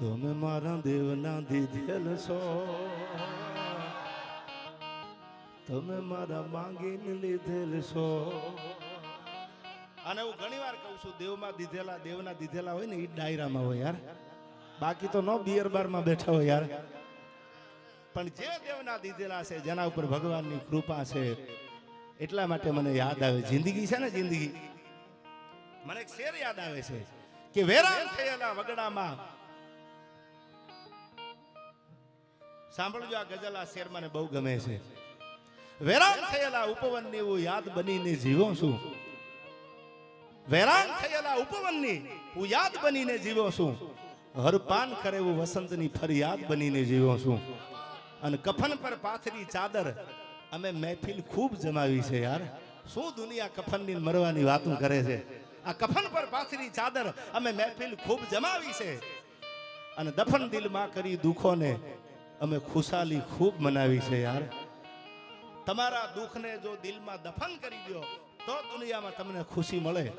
તમે મારા દેવના દીધેલ છો તમે મારા માંગીને લીધેલ છો અને હું ઘણી વાર કહું છું, દેવમાં દીધેલા, દેવના દીધેલા હોય ને એ ડાયરામાં હોય યાર. બાકી તો નો બિયર બારમાં બેઠા હોય યાર. પણ જે દેવના દીધેલા છે, જેના ઉપર ભગવાનની કૃપા છે, એટલા માટે મને યાદ આવે. જિંદગી છે ને જિંદગી? મને એક શેર યાદ આવે છે કે વેરાન થયેલા વગડામાં સાંભળજો આ ગઝલ, આ શેર મને બહુ ગમે છે. વેરાન થયેલા ઉપવનની હું યાદ બનીને જીવો છું. વેરાન થયેલા ઉપવનની હું યાદ બનીને જીવો છું. હરપાન કરે એવું વસંતની ફરિયાદ બનીને જીવો છું. અને કફન પર પાથરી ચાદર અમે મહેફિલ ખૂબ જમાવી છે યાર. શું દુનિયા કફનની મરવાની વાતું કરે છે? આ કફન પર પાથરી ચાદર અમે મહેફિલ ખૂબ જમાવી છે. અને દફન દિલમાં કરી દુખોને અમે ખુશાલી ખૂબ મનાવી છે યાર. તમારા દુઃખને જો દિલમાં દફન કરી દો, તો દુનિયામાં તમને ખુશી મળે.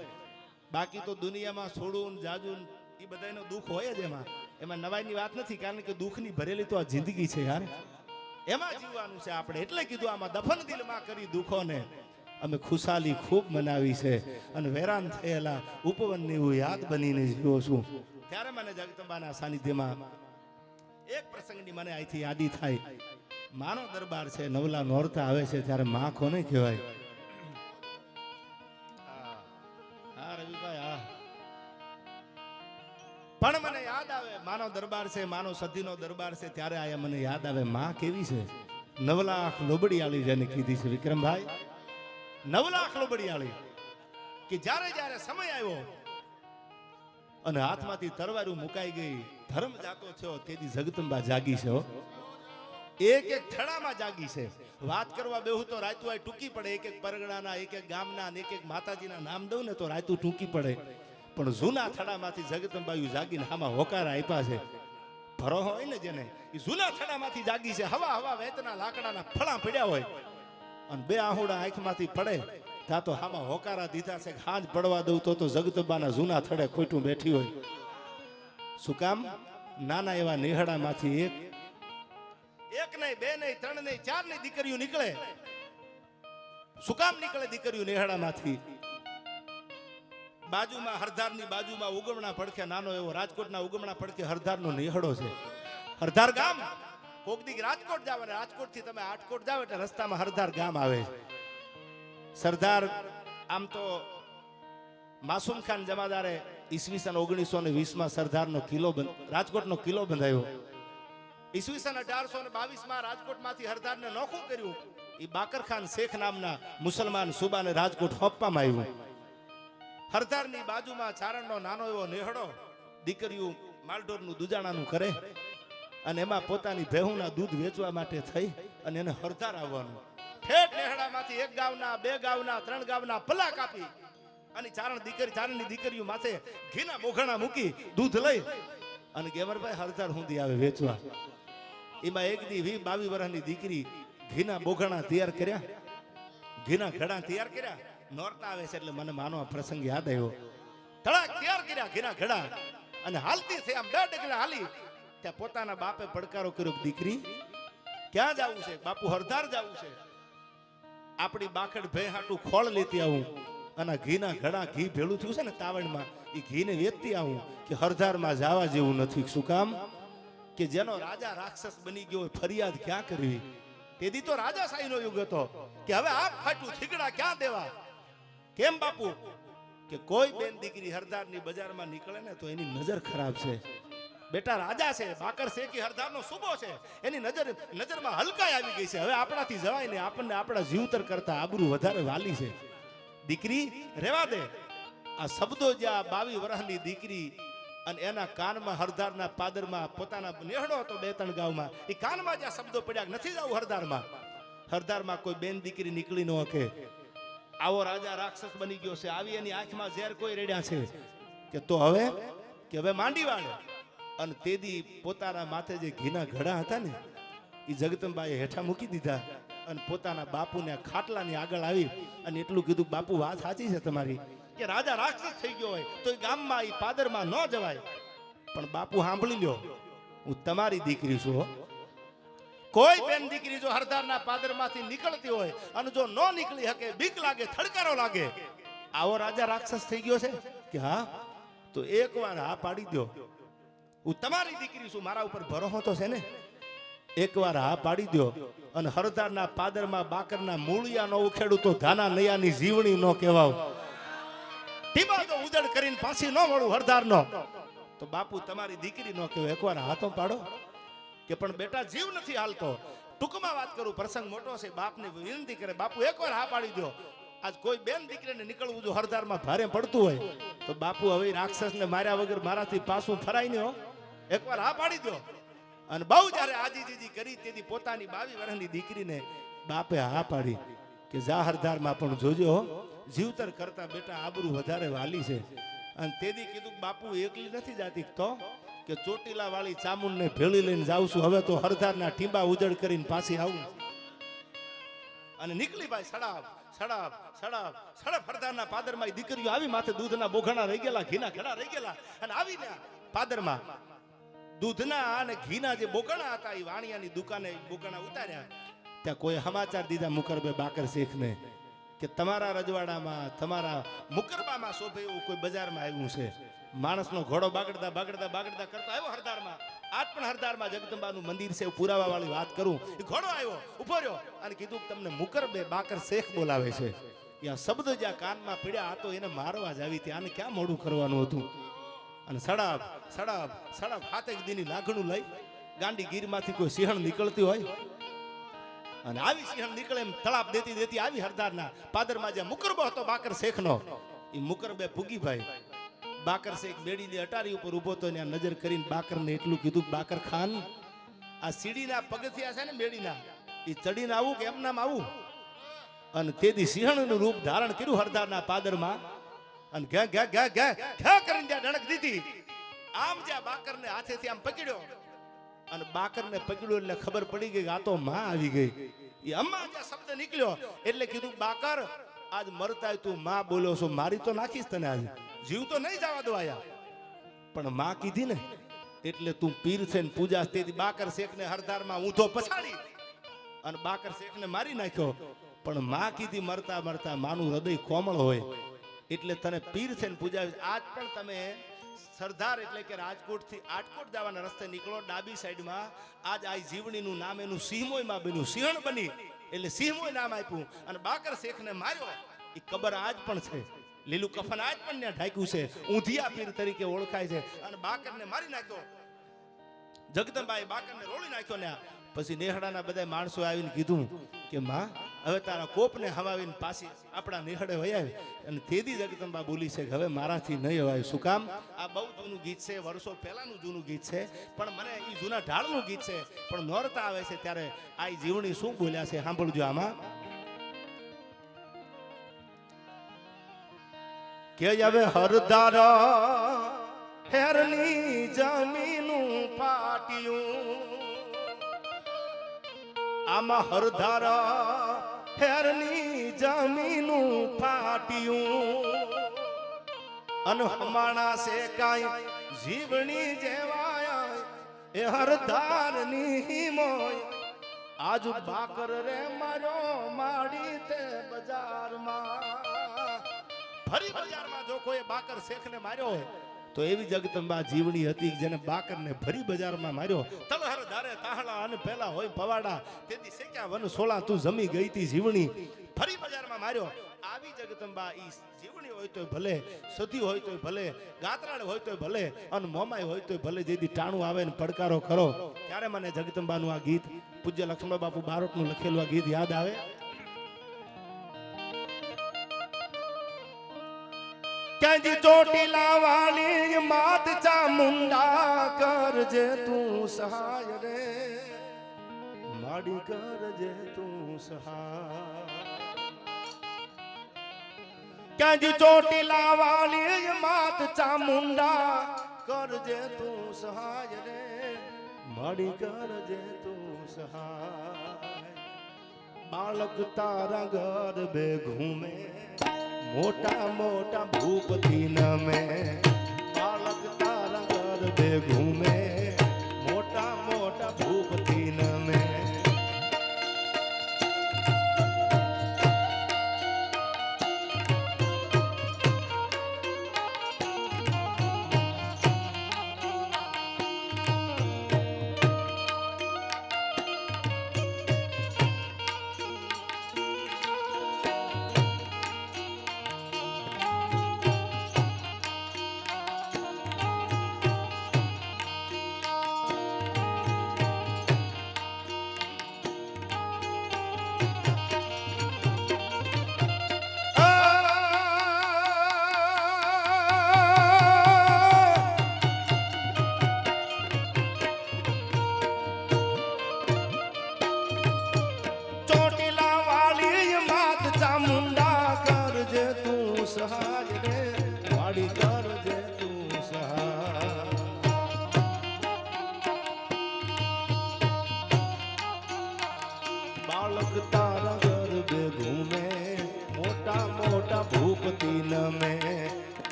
બાકી તો દુનિયામાં છોડું જાજુ એ બધાનો દુઃખ હોય જ એમાં. એમાં નવાઈની વાત નથી, કારણ કે દુઃખની ભરેલી તો આ જિંદગી છે યાર. એમાં જીવવાનું છે આપણે. એટલે કીધું આમાં દફન દિલમાં કરી દુઃખોને. અમે ખુશાલી ખૂબ મનાવી છે અને વેરાન થયેલા ઉપવનની હું યાદ બનીને જીવો છું. ત્યારે મને જગદંબાના સાનિધ્યમાં એક પ્રસંગની મને અહીંથી યાદી થાય. માનો દરબાર છે નવલા નોરતા આવે છે ત્યારે માં કોને કહેવાય? પણ મને યાદ આવે, માનો દરબાર છે, માનો સતીનો દરબાર છે, ત્યારે આયા મને યાદ આવે માં કેવી છે? નવલાખ લોબડિયાળી જેને કીધી છે વિક્રમભાઈ. નવલાખ લોબડિયાળી, કે જ્યારે જ્યારે સમય આવ્યો અને હાથમાંથી તરવારું મુકાઈ ગઈ. ધર્મ જાતો થયો, તેથી જગદંબા જાગી છે એક એક થડામાં જાગી છે. વાત કરવા બેહું તો રાતું આ ટૂંકી પડે. એક એક પરગણાના, એક એક ગામના અને એક એક માતાજીના નામ દઉં ને તો રાતું ટૂંકી પડે. પણ જૂના થડામાંથી જગદંબાયું જાગીને આમાં હોકાર આપ્યા છે. ભરો હોય ને જેને, એ જૂના થડામાંથી જાગી છે. હવા હવા વેતના લાકડાના ફળા પડ્યા હોય. અને બે આહુડા આંખમાંથી પડે. ત્યાં તો હામાં હોકારા દીધા છે, હાજ પડવા દઉં તો તો જગદંબાના જૂના થડે ખોટું બેઠી હોય. શું કામ? નાના એવા નેહડામાંથી એક. એક નહીં, બે નહીં, ત્રણ નહીં, ચાર નહીં દીકરીઓ નીકળે. શું કામ નીકળે દીકરીઓ નેહડામાંથી? બાજુમાં હરધારની બાજુમાં ઉગમણા પડખે નાનો એવો રાજકોટના ઉગમણા પડખે હરધારનો નિહળો છે. હરધાર ગામ? કોક દીક રાજકોટ જાવ અને રાજકોટથી તમે આટકોટ જાવ એટલે રસ્તામાં હરધાર ગામ આવે. સરદાર, આમ તો માસુમ ખાન જમાદારે ઈસવીસન ઓગણીસો ને વીસમાં સરદારનો કિલ્લો રાજકોટનો કિલ્લો બંધાયો. ઈસવીસન અઢારસો ને બાવીસમાં રાજકોટમાંથી હરદારને નોખું કર્યું. એ બાકર ખાન શેખ નામના મુસલમાન સુબાને રાજકોટ સોંપવામાં આવ્યું. હરદારની બાજુમાં ચારણનો નાનો એવો નેહડો દીકરીઓ માલઢોરનું દુજાણાનું કરે અને એમાં પોતાની ભેહુના દૂધ વેચવા માટે થઈ અને એને હરદાર આવવાનું. ઠેઠ નેહડામાંથી એક ગાવના, બે ગાવના, ત્રણ ગાવના પલ્લા કાપી અને ચારણ દીકરી, ચારણની દીકરીઓ માથે ઘીના મોઘણા મૂકી દૂધ લઈ અને ગેવરભાઈ હરદાર હુંદી આવે વેચવા. એમાં એક દી વી બાવી વર્ષની દીકરી ઘીના બોઘણા તૈયાર કર્યા. ઘીના ઘડા તૈયાર કર્યા. નોરતા આવે છે એટલે મને માનો પ્રસંગ યાદ આવ્યો. ધડાક તૈયાર કર્યા ઘીના ઘડા. અને હાલતી છે, આમ બે ડગલા હાલી, ત્યાં પોતાના બાપે પડકારો કર્યો દીકરી, ક્યાં જવું છે? બાપુ હરદાર જવું છે. આપણી બાખડ ભે હાટું ખોળ લેતી આવું. અને ઘીના ઘડા ઘી ભેળું થયું છે ને તાવણમાં એ ઘીને વેચતી આવું કે હરધારમાં જવા જેવું નથી. શું કામ? કે જેનો રાજા રાક્ષસ બની ગયો ફરિયાદ ક્યાં કરવી? તેથી તો રાજાશાહીનો યુગ હતો કે હવે આ ફાટું થીગડા ક્યાં દેવા? કેમ બાપુ? કે કોઈ બેન દીકરી હરદારની બજારમાં નીકળે ને તો એની નજર ખરાબ છે. બેટા રાજા છે બાકર શેખી હરદારનો સુબો છે. એની નજર, નજરમાં હલકાઈ આવી ગઈ છે. હવે આપણાથી જવાય ને આપણને આપણા જીવતર કરતા આબરૂ વધારે વાલી છે. દીકરી, રેવા દે. આ શબ્દો જ્યાં બાવી વર્ષની દીકરી અને એના કાનમાં હરદારના પાદરમાં પોતાના નેહડો હતો બે ત્રણ ગામમાં. એ કાનમાં જ્યાં શબ્દો પડ્યા નથી જવું હરદારમાં હરદારમાં કોઈ બેન દીકરી નીકળી ન હકે. આવો રાજા રાક્ષસ બની ગયો છે. આવી એની આંખમાં ઝેર કોઈ રેડ્યા છે? કે તો હવે? કે હવે માંડી વાળે? અને તેદી પોતાના માથે જે ઘીના ઘડા હતા ને એ જગતંબાએ હેઠા મૂકી દીધા અને પોતાના બાપુને ખાટલાની આગળ આવી અને એટલું કીધું, બાપુ, વાત સાચી છે તમારી કે રાજા રાક્ષસ થઈ ગયો હોય તો એ ગામમાં એ પાદરમાં ન જવાય. પણ બાપુ સાંભળી લ્યો, હું તમારી દીકરી છું કોઈ બેન દીકરી જો હરદારના પાદરમાંથી નીકળતી હોય અને જો ન નીકળી શકે, બીક લાગે, થડકારો લાગે, આવો રાજા રાક્ષસ થઈ ગયો છે કે હા? તો એકવાર હા પાડી દો હું તમારી દીકરી છું, મારા ઉપર ભરોસો તો છે ને? એકવાર હા પાડી દો અને હરદારના પાદરમાં બાકરના મૂળિયા નો ઉખેડું તો ધાના નયાની જીવણી નો કહેવાવ. ટીબા તો ઉજળ કરીને પાછી ન મળું હરદારનો તો બાપુ તમારી દીકરી નો કહેવાય. એકવાર હાથો પાડો. કે પણ બેટા, જીવ નથી હાલતો. ટૂંકમાં વાત કરું, પ્રસંગ મોટો છે, બાપને વિનંતી કરે, બાપુ એકવાર હા પાડી દો આજ કોઈ બેન દીકરીને નીકળવું જો હરદારમાં ભારે પડતું હોય, તો બાપુ હવે રાક્ષસને માર્યા વગર મારાથી પાછું ફરાય નહીં હો. એકવાર હા પાડી દો. અને બહુ જ્યારે આજીજીજી કરી, તેથી પોતાની બાવી વર્ષની દીકરીને બાપે હા પાડી કે જા હરદારમાં પણ જોજો જીવતર કરતા બેટા આબરૂ વધારે વાલી છે. અને તેથી કીધું બાપુ એકલી નથી જાતી. તો કે ચોટીલા વાળી ચામુંડને ભેળી લઈને જાઉં છું. હવે તો હરદારના ટીંબા ઉજળ કરીને પાછી આવું. અને નીકળી ભાઈ સડાપ સડાપ સડાપ સડપ હરદારના પાદરમાં દીકરીઓ આવી માથે દૂધના બોઘણા રહી ગયેલા, ઘીના ઘડા રહી ગયેલા. અને આવીને પાદરમાં દૂધના અને ઘીના જે બોકણા હતા, એ વાણિયાની દુકાને બોકણા ઉતાર્યા. ત્યાં કોઈ સમાચાર દીધા મુકરબે બાકર શેખને કે તમારા રજવાડામાં, તમારા મુકરબામાં શોભે એવું કોઈ બજારમાં આવ્યું છે? માણસનો ઘોડો બાગડતા બાગડતા બાગડતા કરતો આવ્યો હરદારમાં આજ પણ હરદારમાં જગદંબાનું મંદિર છે પુરાવા વાળી વાત કરું. એ ઘોડો આવ્યો ઊભો રહ્યો અને કીધું તમને મુકરબે બાકર શેખ બોલાવે છે. યા શબ્દ જ્યાં કાનમાં પીડ્યા, આ તો એને મારવા જ આવી ત્યાં ક્યાં મોડું કરવાનું હતું? અને સડાપ સડાપ સડાપ હાથે દીની લાગણું લઈ ગાંડી ગીરમાંથી કોઈ સિંહણ નીકળતી હોય. અને આવી સિંહણ નીકળે એમ તળાપ દેતી દેતી આવી હરદારના પાદરમાં જે મુકરબો હતો બાકર શેખનો એ મુકરબે ભૂગીભાઈ બાકર શેખ બેડીની અટારી ઉપર ઊભો તો ને નજર કરીને બાકરને એટલું કીધું બાકર ખાન, આ સીડીના પગથિયા છે ને બેડીના એ ચડીને આવું કે એમ નામ આવું? અને તેથી સિંહણનું રૂપ ધારણ કર્યું હરદારના પાદરમાં. અને ઘે ઘે ઘે ઘે ઘે કરીને ત્યાં ડણક દીધી. આમ જ્યાં બાકરને હાથેથી આમ પકડ્યો. અને બાકરને પકડ્યો એટલે ખબર પડી ગઈ આ તો માં આવી ગઈ. એ અમ્મા જ્યાં શબ્દ નીકળ્યો એટલે કીધું, બાકર, આજ મરતા તું માં બોલો છો, મારી તો નાખીશ તને આજ. જીવ તો નહીં જવા દો આયા. પણ માં કીધી ને, એટલે તું પીર છે ને પૂજા તેથી બાકર શેખને હરદારમાં ઊંધો પછાડી અને બાકર શેખને મારી નાખ્યો. પણ માં કીધી, મરતા મરતા માનું હૃદય કોમળ હોય. એટલે તને પીર છે ને પૂજા આજ પણ તમે સરદાર એટલે કે રાજકોટથી આટકોટ જવાના રસ્તે નીકળો, ડાબી સાઈડમાં. આજ આ જીવણીનું નામ એનું સિંહમોયમાં બન્યું. સિંહણ બની. એટલે સિંહમોય નામ આપ્યું. અને બાકર શેખને માર્યો. એ કબર આજ પણ છે. લીલું કફન આજ પણ ત્યાં ઢાંક્યું છે. ઊંધિયા પીર તરીકે ઓળખાય છે. અને બાકરને મારી નાખ્યો. જગદંબાએ બાકરને રોળી નાખ્યો ને પછી નેહડાના બધા માણસો આવીને કીધું કે, માં હવે તારા કોપને હવાવીને પાછી આપણા નિહળે વયાવી અને તેદી જગદંબા બોલી છે કે હવે મારાથી નહીં હવાય શું કામ? આ બહુ જૂનું ગીત છે, વર્ષો પહેલાંનું જૂનું ગીત છે, પણ મને એ જૂના ઢાળનું ગીત છે, પણ નોરતા આવે છે ત્યારે આ જીવણી શું બોલ્યા છે સાંભળજો આમાં. કે હવે હરદાર હેરની જમીનું પાટિયું. આમાં હરધાર હેરની જમીનું ફાટ્યું. અને હમાણા છે કાંઈ જીવણી જેવાય, એ હરધારની મોય આજ બાકર રે મારો માડી તે બજારમાં. ફરી બજારમાં જો કોઈ બાકર શેખને માર્યો હોય તો એવી જગતંબા જીવણી હતી જેને બાકરને ભરી બજારમાં માર્યો. તલહર ધારે તાહળા અને પેલા હોય પવાડા. તેથી શેક્યા વન સોળા તું જમી ગઈ તી જીવણી. ફરી બજારમાં માર્યો. આવી જગતંબા ઈ જીવણી હોય તોય ભલે સધી હોય તોય ભલે, ગાતરાળ હોય તોય ભલે અને મોમાય હોય તોય ભલે, જેથી ટાણું આવે ને પડકારો કરો ત્યારે મને જગતંબાનું આ ગીત પૂજ્ય લક્ષ્મણ બાપુ બારોટનું લખેલું આ ગીત યાદ આવે? ક્યાંથી ચોટીલા વાળી માત ચામુંડા કરજે તું સહાય રે માડી કરજે તું સહાય ક્યાંથી ચોટીલા વાળી માત ચામુંડા કરજે તું સહાય રે માડી કરજે તું સહાય બાળક તારા ઘર બે ઘૂમે મોટા મોટા ભૂપતિ નમે બાળક તારા ઘર ગરબે ઘૂમે મોટા મોટા ભૂપતિ નમે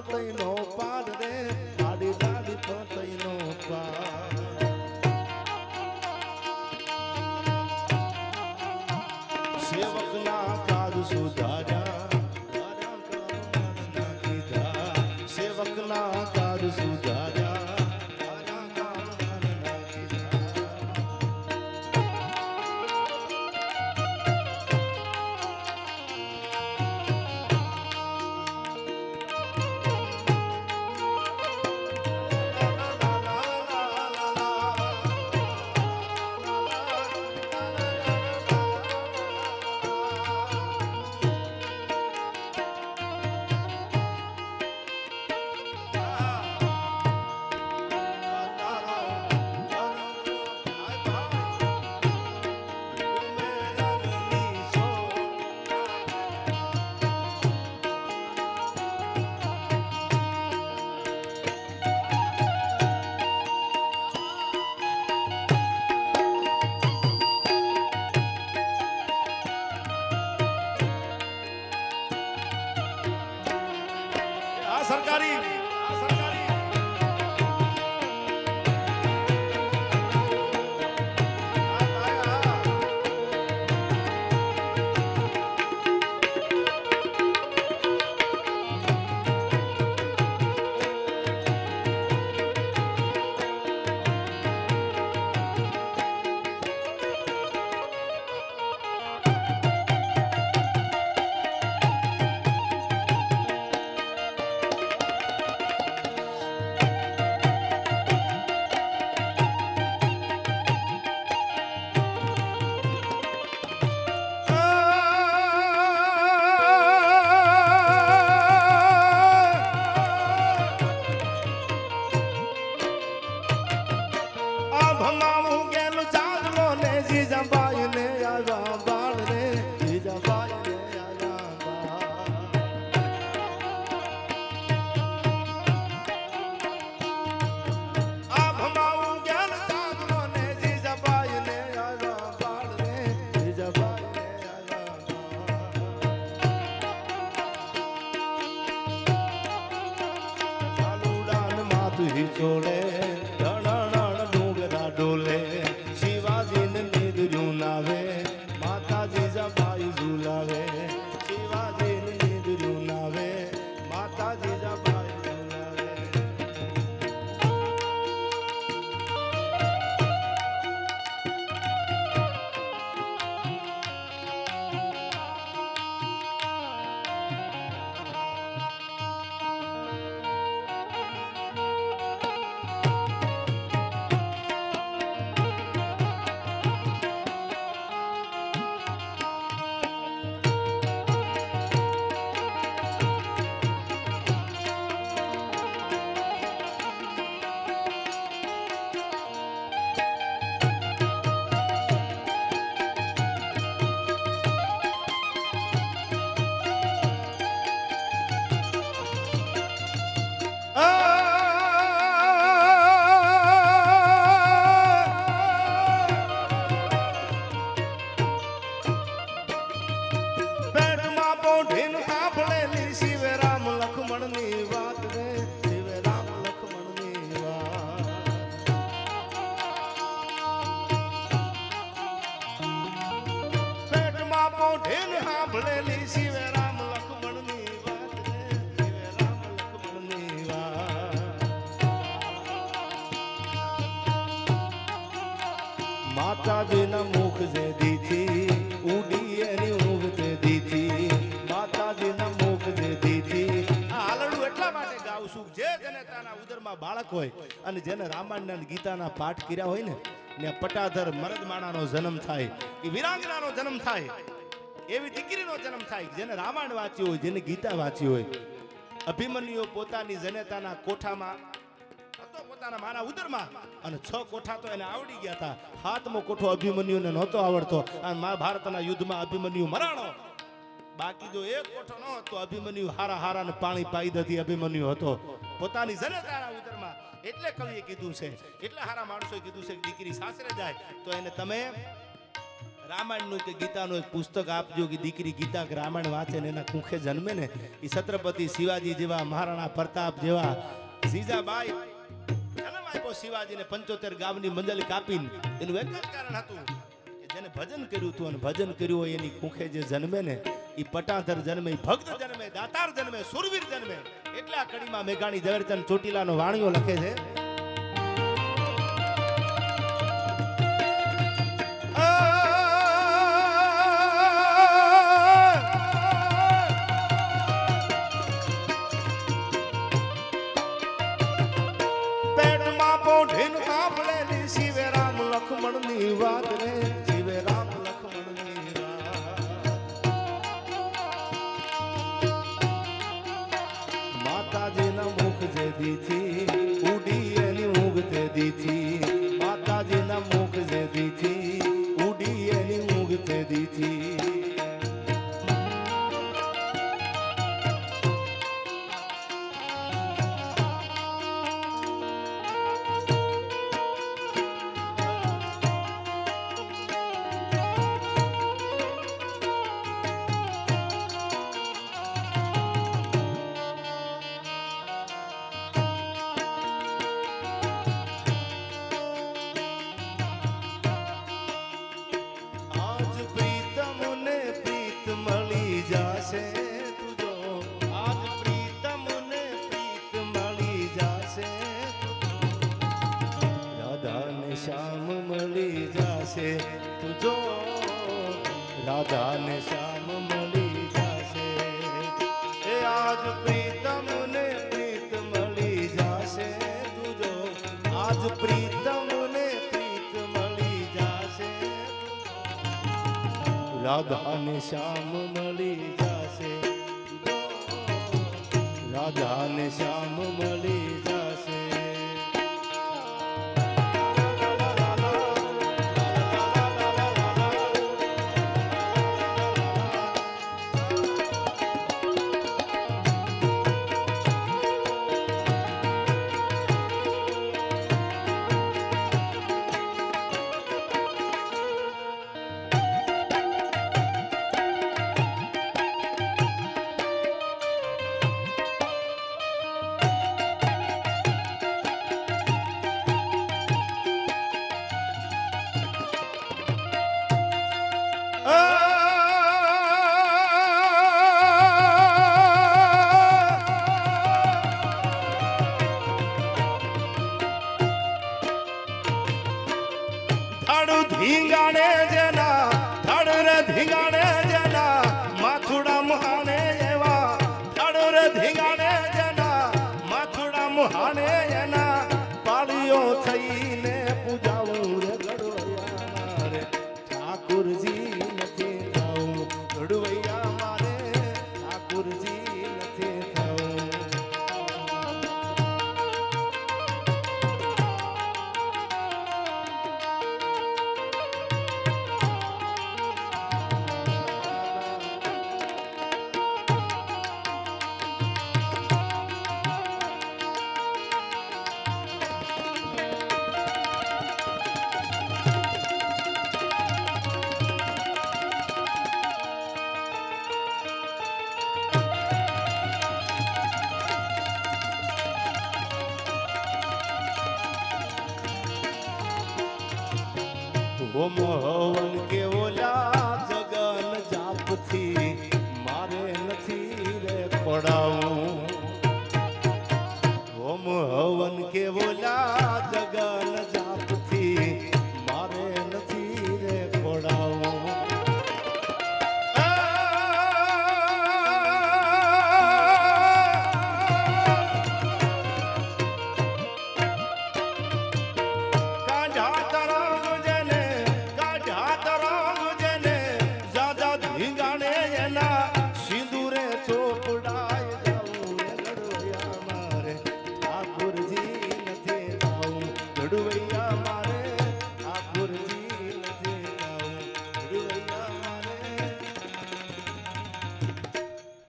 ಮಾತೈನೋ બાળક હોય અને જેને રામાયણ ગીતાના પાઠ કર્યા હોય ને પટાધર મરદ જન્મ થાય એ વિરાંગનાનો જન્મ થાય, એવી દીકરીનો જન્મ થાય જેને રામાયણ વાંચ્યું હોય, જેને ગીતા વાંચી હોય. અભિમન્યુ પોતાની જનેતાના કોઠામાં પોતાના માના ઉદરમાં, અને છ કોઠા તો એને આવડી ગયા હતા. હાથમો કોઠો અભિમન્યુને નહોતો આવડતો, અને મહાભારતના યુદ્ધમાં અભિમન્યુ મરાણો. બાકી જો એક કોઠો ન હતો, અભિમન્યુ હારા હારા ને પાણી પાઈ દતી અભિમન્યુ હતો. પોતાની એટલે કવિએ કીધું છે. એટલે સારા માણસોએ કીધું છે કે દીકરી સાસરે જાય, તો એને તમે રામાયણનું કે ગીતાનું એક પુસ્તક આપજો કે દીકરી ગીતા કે રામાયણ વાંચે ને એના કુંખે જન્મે ને. એ છત્રપતિ શિવાજી જેવા, મહારાણા પ્રતાપ જેવા જીજાબાઈ જન્મ આપ્યો શિવાજીને પંચોતેર ગામની મંજલ કાપીને એનું એક જ કારણ હતું જેને ભજન કર્યું હતું અને ભજન કર્યું હોય એની કુંખે જે જન્મે ને, એ પટાધર જન્મે ભક્ત જન્મે. દાતાર જન્મે સુરવીર જન્મે. એટલે કડીમાં મેઘાણી ઝવેરચંદ ચોટીલાનો વાણીઓ લખે છે. આજ પ્રીતમ ને પ્રીત મળી જાશે રાધા ને શ્યામ મળી જાશે. રાધા ને શ્યામ મળી જાશે. પડાવું